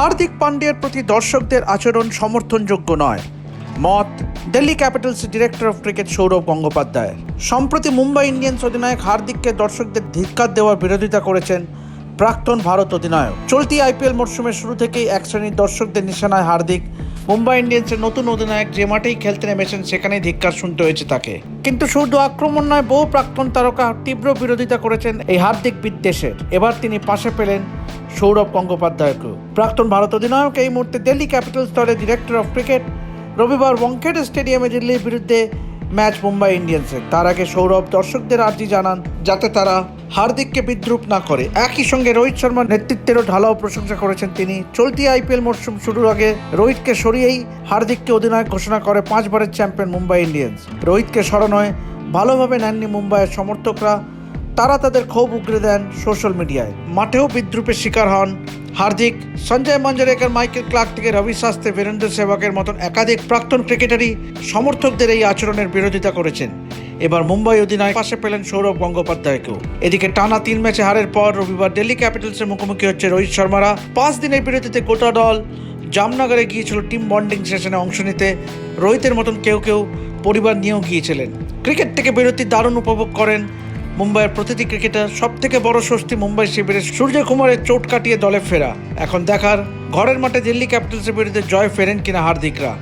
হার্দিক পান্ডিয়ার প্রতি দর্শকদের আচরণ সমর্থনযোগ্য নয়। মত, Delhi capitals director of cricket Sourav Gangopadhyay সম্প্রতি মুম্বাই ইন্ডিয়ান্স অধিনায়ক হার্দিককে দর্শকদের ধিক্কার দেওয়ার বিরোধিতা করেছেন প্রাক্তন ভারত অধিনায়ক। চলতি আইপিএল মরশুমের শুরু থেকেই এক শ্রেণির দর্শকদের নিশানায় হার্দিক মুম্বাই ইন্ডিয়ান্সের নতুন অধিনায়ক যে মাঠেই খেলতে নেমেছেন, সেখানেই ধিক্কার শুনতে হয়েছে তাকে। কিন্তু শুধু আক্রমণ নয়, বহু প্রাক্তন তারকা তীব্র বিরোধিতা করেছেন এই হার্দিক বিদ্বেষের। এবার তিনি পাশে পেলেন সৌরভ গঙ্গোপাধ্যায়কেও। প্রাক্তন ভারত অধিনায়ক এই মুহূর্তে দিল্লি ক্যাপিটালস দলের ডিরেক্টর অফ ক্রিকেট রবিবার ওয়াংখেড়ে স্টেডিয়ামে দিল্লির বিরুদ্ধে ম্যাচ মুম্বাই ইন্ডিয়ান্সের। তার আগে সৌরভ দর্শকদের আর্জি জানান, যাতে তারা হার্দিককে বিদ্রুপ না করে। একই সঙ্গে রোহিত শর্মার নেতৃত্বেরও ঢালাও প্রশংসা করেছেন তিনি। চলতি আইপিএল মরশুম শুরুর আগে রোহিতকে সরিয়েই হার্দিককে অধিনায়ক ঘোষণা করে পাঁচবারের চ্যাম্পিয়ন মুম্বাই ইন্ডিয়ান্স। রোহিতকে সরানোয় ভালোভাবে নেননি মুম্বাইয়ের সমর্থকরা। তারা তাদের ক্ষোভ উগরে দেন সোশ্যাল মিডিয়ায়। মাঠেও বিদ্রুপের শিকার হন হার্দিক। সঞ্জয় মঞ্জরেকর, মাইকেল ক্লার্ক থেকে রবি শাস্ত্রী, বীরেন্দ্র সেবকের মতন একাধিক প্রাক্তন ক্রিকেটারই সমর্থকদের এই আচরণের বিরোধিতা করেছেন। এবার মুম্বাই অধিনায়ক পাশে পেলেন সৌরভ গঙ্গোপাধ্যায়কেও। এদিকে টানা তিন ম্যাচে হারের পর রবিবার দিল্লি ক্যাপিটালসের মুখোমুখি হচ্ছে রোহিত শর্মারা। পাঁচ দিনের বিরতিতে গোটা দল জামনগরে গিয়েছিল টিম বন্ডিং সেশনে অংশ নিতে। রোহিতের মতন কেউ কেউ পরিবার নিয়েও গিয়েছিলেন। ক্রিকেট থেকে বিরতি দারুণ উপভোগ করেন মুম্বাইয়ের প্রতিটি ক্রিকেটার সব থেকে বড় স্বস্তি মুম্বাই শিবিরে সূর্যকুমারের চোট কাটিয়ে দলে ফেরা। এখন দেখার ঘরের মাঠে দিল্লি ক্যাপিটালসের বিরুদ্ধে জয় ফেরেন কিনা হার্দিকরা।